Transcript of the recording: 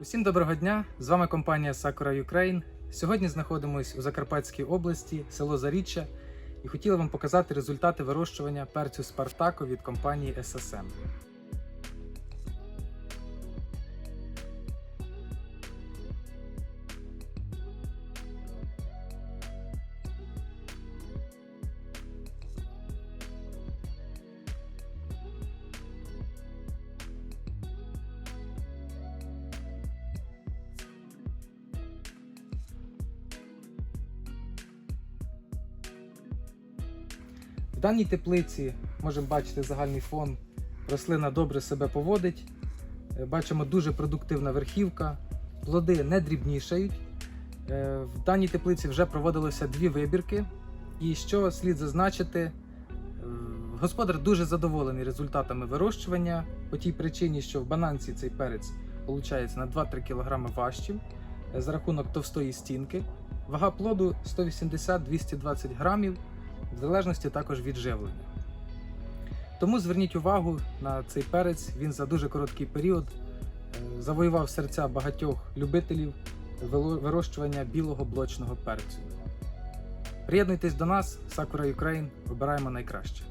Усім доброго дня! З вами компанія Sakura Ukraine. Сьогодні знаходимось у Закарпатській області, село Заріччя, і хотіла вам показати результати вирощування перцю Спартако від компанії SSM. В даній теплиці можемо бачити загальний фон. Рослина добре себе поводить. Е, Бачимо дуже продуктивна верхівка, плоди не дрібнішають. Е, В даній теплиці вже проводилося дві вибірки. І що слід зазначити, е, господар дуже задоволений результатами вирощування по тій причині, що в бананці цей перець виходить на 2-3 кг важчим за рахунок товстої стінки. Вага плоду 180-220 грамів в залежності також від живлення. Тому зверніть увагу на цей перець. Він за дуже короткий період е, завоював серця багатьох любителів вирощування білого блочного перцю. Приєднуйтесь до нас, Sakura Ukraine, вибираємо найкраще.